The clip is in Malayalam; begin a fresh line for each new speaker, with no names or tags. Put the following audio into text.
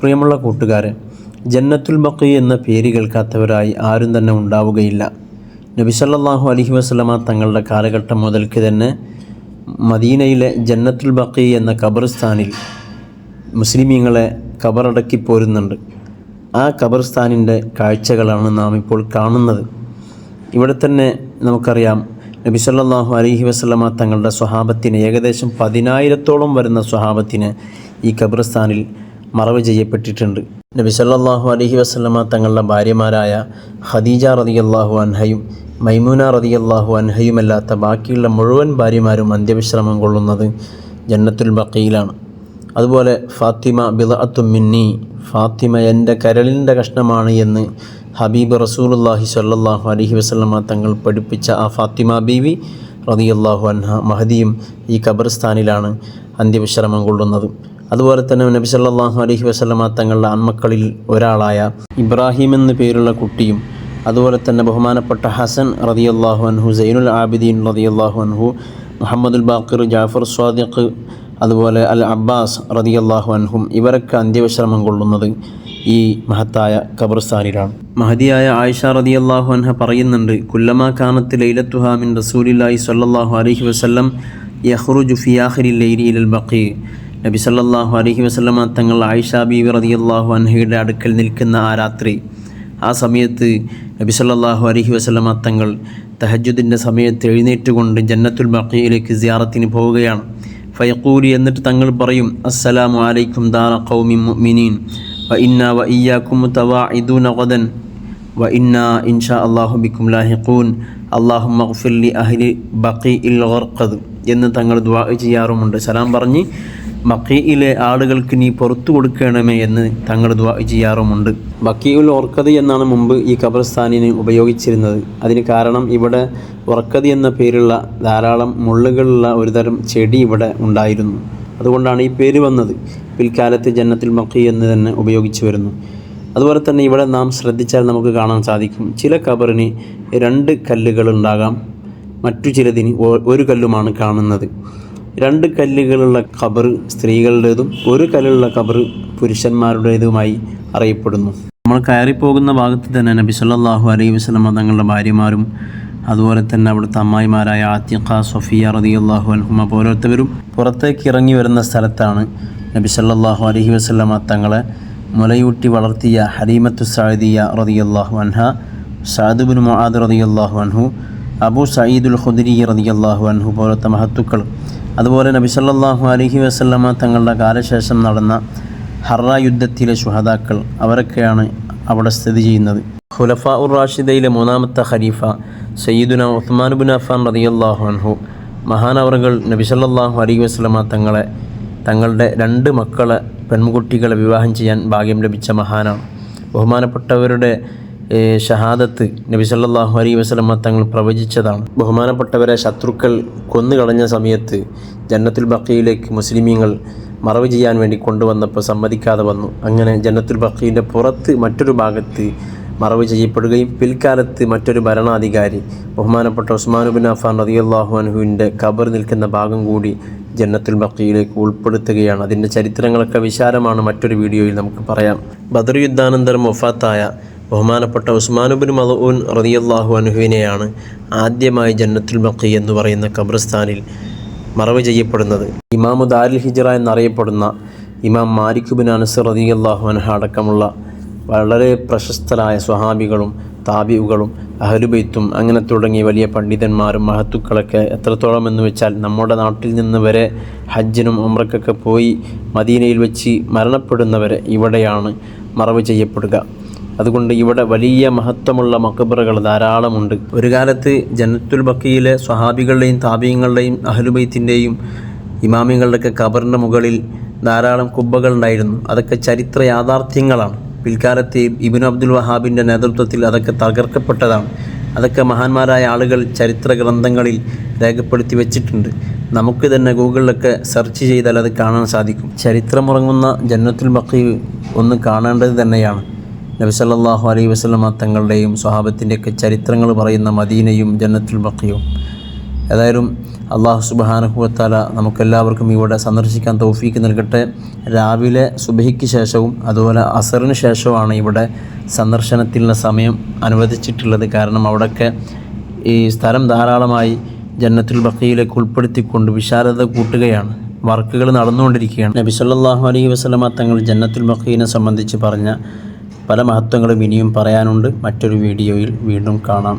പ്രിയമുള്ള കൂട്ടുകാരെ ജന്നത്തുൽ ബക്കി എന്ന പേര് കേൾക്കാത്തവരായി ആരും തന്നെ ഉണ്ടാവുകയില്ല. നബി സല്ലല്ലാഹു അലൈഹി വസല്ലമ തങ്ങളുടെ കാലഘട്ടം മുതൽക്ക് തന്നെ മദീനയിലെ ജന്നത്തുൽ ബക്കി എന്ന ഖബർസ്ഥാനിൽ മുസ്ലിമീങ്ങളെ കബറടക്കി പോരുന്നുണ്ട്. ആ ഖബർസ്ഥാനിന്റെ കാഴ്ചകളാണ് നാം ഇപ്പോൾ കാണുന്നത്. ഇവിടെ തന്നെ നമുക്കറിയാം നബി സല്ലല്ലാഹു അലൈഹി വസല്ലമ തങ്ങളുടെ സ്വഹാബത്തിന് ഏകദേശം പതിനായിരത്തോളം വരുന്ന സ്വഹാബത്തിന് ഈ ഖബർസ്ഥാനിൽ മറവ് ചെയ്യപ്പെട്ടിട്ടുണ്ട്. നബി സല്ലാഹു അലഹി വസ്ലമ തങ്ങളുടെ ഭാര്യമാരായ ഖദീജ റളിയല്ലാഹു അൻഹയും മൈമൂന റളിയല്ലാഹു അൻഹയുമല്ലാത്ത ബാക്കിയുള്ള മുഴുവൻ ഭാര്യമാരും അന്ത്യവിശ്രമം കൊള്ളുന്നത് ജന്നത്തുൽ ബക്കയിലാണ് അതുപോലെ ഫാത്തിമ ബിദഅത്തു മിന്നി ഫാത്തിമ എന്റെ കരളിന്റെ കഷ്ണമാണ് എന്ന് ഹബീബ് റസൂലുള്ളാഹി സല്ലാഹു അലഹി വസ്ലമ തങ്ങൾ പഠിപ്പിച്ച ആ ഫാത്തിമ ബീവി റളിയല്ലാഹു അൻഹ മഹദിയും ഈ ഖബർസ്ഥാനിലാണ് അന്ത്യവിശ്രമം കൊള്ളുന്നത്. അതുപോലെ തന്നെ നബി സല്ലാഹു അലഹി വസ്ലമ തങ്ങളുടെ ആൺമക്കളിൽ ഒരാളായ ഇബ്രാഹിം എന്ന പേരുള്ള കുട്ടിയും അതുപോലെ തന്നെ ബഹുമാനപ്പെട്ട ഹസൻ റളിയല്ലാഹു അൻഹു സൈനുൽ ആബിദീൻ റളിയല്ലാഹു അൻഹു മുഹമ്മദുൽ ബാക്കിർ ജാഫർ സ്വാദിഖ് അതുപോലെ അൽ അബ്ബാസ് റതിയല്ലാഹു അൻഹും ഇവരൊക്കെ അന്ത്യവിശ്രമം കൊള്ളുന്നത് ഈ മഹത്തായ ഖബർസ്ഥാനിലാണ്. മഹതിയായ ആയിഷ റതിയല്ലാഹു അൻഹ പറയുന്നുണ്ട് കുല്ലമാ കാനത്ത് ലൈലത്തുഹാമിൻ റസൂലി സ്വല്ലല്ലാഹു അലൈഹി വസല്ലം യഹ്റുജു ഫിയാഖിരി ലൈലി ഇലൽ ബഖി നബി സല്ലല്ലാഹു അലൈഹി വസല്ലമ തങ്ങൾ ആയിഷ ബീവി റതിയല്ലാഹു അൻഹയുടെ അടുക്കൽ നിൽക്കുന്ന ആ രാത്രി ആ സമയത്ത് നബി സല്ലല്ലാഹു അലൈഹി വസല്ലമ തങ്ങൾ തഹജുദിന്റെ സമയത്ത് എഴുന്നേറ്റുകൊണ്ട് ജന്നത്തുൽ ബഖിയിലേക്ക് സിയാറത്തിന് പോവുകയാണ്. ഫയക്കൂലി എന്നിട്ട് തങ്ങൾ പറയും അസ്സലാമു അലൈക്കും ദാറ ഖൗമി മുഅ്മിനീൻ. വ ഇന്ന വ ഇയ്യാക്കും തവാഇദൂന ഗദൻ. വ ഇന്ന ഇൻഷാ അല്ലാഹു ബിക്കും ലാഹിഖൂൻ. അല്ലാഹുമ്മ ഗ്ഫിർ ലി അഹ്ലി ബഖീഇൽ ഗർഖദ്. എന്ന് തങ്ങൾ ദുആ ചെയ്യാറുമുണ്ട്. സലാം പറഞ്ഞ് ബക്കീയിലെ ആളുകൾക്ക് നീ പുറത്തു കൊടുക്കണമേ എന്ന് തങ്ങൾ ദുആ ചെയ്യാറുമുണ്ട്. ബക്കീഉൽ ഓർക്കതി എന്നാണ് മുമ്പ് ഈ ഖബർസ്ഥാനിന് ഉപയോഗിച്ചിരുന്നത്. അതിന് കാരണം ഇവിടെ ഉറക്കത് എന്ന പേരുള്ള ധാരാളം മുള്ളുകളുള്ള ഒരുതരം ചെടി ഇവിടെ ഉണ്ടായിരുന്നു. അതുകൊണ്ടാണ് ഈ പേര് വന്നത്. പിൽക്കാലത്ത് ജന്നത്തിൽ മക്കി എന്ന് തന്നെ ഉപയോഗിച്ചു വരുന്നു. അതുപോലെ തന്നെ ഇവിടെ നാം ശ്രദ്ധിച്ചാൽ നമുക്ക് കാണാൻ സാധിക്കും. ചില ഖബറിന് രണ്ട് കല്ലുകൾ ഉണ്ടാകാം. മറ്റു ചിലതിന് ഒരു കല്ലുമാണ് കാണുന്നത്. രണ്ട് കല്ലുകളുള്ള ഖബർ സ്ത്രീകളുടേതും ഒരു കല്ലുള്ള ഖബർ പുരുഷന്മാരുടേതുമായി അറിയപ്പെടുന്നു. നമ്മൾ കയറിപ്പോകുന്ന ഭാഗത്ത് തന്നെ നബി സല്ലാഹു അലൈഹി വസല്ലമ തങ്ങളുടെ ഭാര്യമാരും അതുപോലെ തന്നെ അവിടുത്തെ അമ്മായിമാരായ ആത്തിഖ സൊഫിയ റളിയല്ലാഹു അൻഹുമ ഓരോരുത്തരും പുറത്തേക്ക് ഇറങ്ങി വരുന്ന സ്ഥലത്താണ് നബി സല്ലാഹു അലഹി വസല്ലമ തങ്ങളെ മുലയൂട്ടി വളർത്തിയ ഹലീമത്തു റതി റളിയല്ലാഹു അൻഹ മുഹാദ് മുആദ് റളിയല്ലാഹു അൻഹു അബു സയ്യിദുൽ ഖുദരി റളിയല്ലാഹു അൻഹു പോലത്തെ മഹത്തുക്കൾ. അതുപോലെ നബി സല്ലല്ലാഹു അലൈഹി വസല്ലമ തങ്ങളുടെ കാലശേഷം നടന്ന ഹറ യുദ്ധത്തിലെ ശുഹദാക്കൾ അവരൊക്കെയാണ് അവിടെ സ്ഥിതി ചെയ്യുന്നത്. ഖുലഫ ഉർ റാഷിദയിലെ മൂന്നാമത്തെ ഖലീഫ സയ്യിദുന ഉസ്മാൻ ബുൻ അഫാൻ റളിയല്ലാഹു അൻഹു. മഹാനവറുകൾ നബി സല്ലല്ലാഹു അലൈഹി വസല്ലമ തങ്ങളെ തങ്ങളുടെ രണ്ട് മക്കളെ പെൺകുട്ടികളെ വിവാഹം ചെയ്യാൻ ഭാഗ്യം ലഭിച്ച മഹാനാണ്. ബഹുമാനപ്പെട്ടവരുടെ ഷഹാദത്ത് നബി സല്ലാഹു അലൈ വസ്ലമ തങ്ങൾ പ്രവചിച്ചതാണ്. ബഹുമാനപ്പെട്ടവരെ ശത്രുക്കൾ കൊന്നുകളഞ്ഞ സമയത്ത് ജന്നത്തുൽ ബക്കയിലേക്ക് മുസ്ലിമീങ്ങൾ മറവ് ചെയ്യാൻ വേണ്ടി കൊണ്ടുവന്നപ്പോൾ സമ്മതിക്കാതെ വന്നു. അങ്ങനെ ജന്നത്തുൽ ബക്കീന്റെ പുറത്ത് മറ്റൊരു ഭാഗത്ത് മറവ് ചെയ്യപ്പെടുകയും പിൽക്കാലത്ത് മറ്റൊരു ഭരണാധികാരി ബഹുമാനപ്പെട്ട ഉസ്മാൻ ബിൻ അഫാൻ റളിയല്ലാഹു അൻഹുവിന്റെ ഖബർ നിൽക്കുന്ന ഭാഗം കൂടി ജന്നത്തുൽ ബക്കിയിലേക്ക് ഉൾപ്പെടുത്തുകയാണ്. അതിന്റെ ചരിത്രങ്ങളൊക്കെ വിശാലമാണ്. മറ്റൊരു വീഡിയോയിൽ നമുക്ക് പറയാം. ബദർ യുദ്ധാനന്തരം വഫാത്തായ ബഹുമാനപ്പെട്ട ഉസ്മാനുബിൻ മദൂൻ റതിയല്ലാഹു അനുഹുവിനെയാണ് ആദ്യമായി ജന്നത്തുൽ ബക്കി എന്ന് പറയുന്ന ഖബർസ്ഥാനിൽ മറവ് ചെയ്യപ്പെടുന്നത്. ഇമാമു ദാരിൽ ഹിജറ എന്നറിയപ്പെടുന്ന ഇമാം മാലിക് ബിൻ അനസ് റളിയല്ലാഹു അനഹ അടക്കമുള്ള വളരെ പ്രശസ്തരായ സ്വഹാബികളും താബിയുകളും അഹലുബൈത്തും അങ്ങനെ തുടങ്ങിയ വലിയ പണ്ഡിതന്മാരും മഹത്തുക്കളൊക്കെ എത്രത്തോളം എന്ന് വെച്ചാൽ നമ്മുടെ നാട്ടിൽ നിന്ന് വരെ ഹജ്ജിനും ഉമ്രക്കൊക്കെ പോയി മദീനയിൽ വെച്ച് മരണപ്പെടുന്നവരെ ഇവിടെയാണ് മറവ് ചെയ്യപ്പെടുക. അതുകൊണ്ട് ഇവിടെ വലിയ മഹത്വമുള്ള മക്കബറുകൾ ധാരാളമുണ്ട്. ഒരു കാലത്ത് ജനത്തുൽ ബക്കിയിലെ സ്വഹാബികളുടെയും താപീയങ്ങളുടെയും അഹലുബൈത്തിന്റെയും ഇമാമികളുടെയൊക്കെ ഖബറിന്റെ മുകളിൽ ധാരാളം കുബ്ബകൾ ഉണ്ടായിരുന്നു. അതൊക്കെ ചരിത്ര യാഥാർത്ഥ്യങ്ങളാണ്. പിൽക്കാലത്ത് ഇബിൻ അബ്ദുൽ വഹാബിന്റെ നേതൃത്വത്തിൽ അതൊക്കെ തകർക്കപ്പെട്ടതാണ്. അതൊക്കെ മഹാന്മാരായ ആളുകൾ ചരിത്ര ഗ്രന്ഥങ്ങളിൽ രേഖപ്പെടുത്തി വെച്ചിട്ടുണ്ട്. നമുക്ക് തന്നെ ഗൂഗിളിലൊക്കെ സെർച്ച് ചെയ്താൽ അത് കാണാൻ സാധിക്കും. ചരിത്രമുറങ്ങുന്ന ജന്നത്തുൽ ബക്കി ഒന്ന് കാണേണ്ടത് തന്നെയാണ്. നബി സല്ലല്ലാഹു അലൈഹി വസല്ലമ തങ്ങളുടെയും സ്വഹാബത്തിന്റെയൊക്കെ ചരിത്രങ്ങൾ പറയുന്ന മദീനയും ജന്നത്തുൽ ബക്കിയും ഏതായാലും അള്ളാഹു സുബാനഹുവത്താല നമുക്കെല്ലാവർക്കും ഇവിടെ സന്ദർശിക്കാൻ തൗഫീക്ക് നൽകട്ടെ. രാവിലെ സുബഹിക്ക് ശേഷവും അതുപോലെ അസറിന് ശേഷവുമാണ് ഇവിടെ സന്ദർശനത്തിനുള്ള സമയം അനുവദിച്ചിട്ടുള്ളത്. കാരണം അവിടെയൊക്കെ ഈ സ്ഥലം ധാരാളമായി ജന്നത്തുൽ ബക്കയിലേക്ക് ഉൾപ്പെടുത്തിക്കൊണ്ട് വിശാലത കൂട്ടുകയാണ്. വർക്കുകൾ നടന്നുകൊണ്ടിരിക്കുകയാണ്. നബി സല്ലല്ലാഹു അലൈഹി വസല്ലമ തങ്ങൾ ജന്നത്തുൽ ബക്കീനെ സംബന്ധിച്ച് പറഞ്ഞ പല മഹത്വങ്ങളും ഇനിയും പറയാനുണ്ട്. മറ്റൊരു വീഡിയോയിൽ വീണ്ടും കാണാം.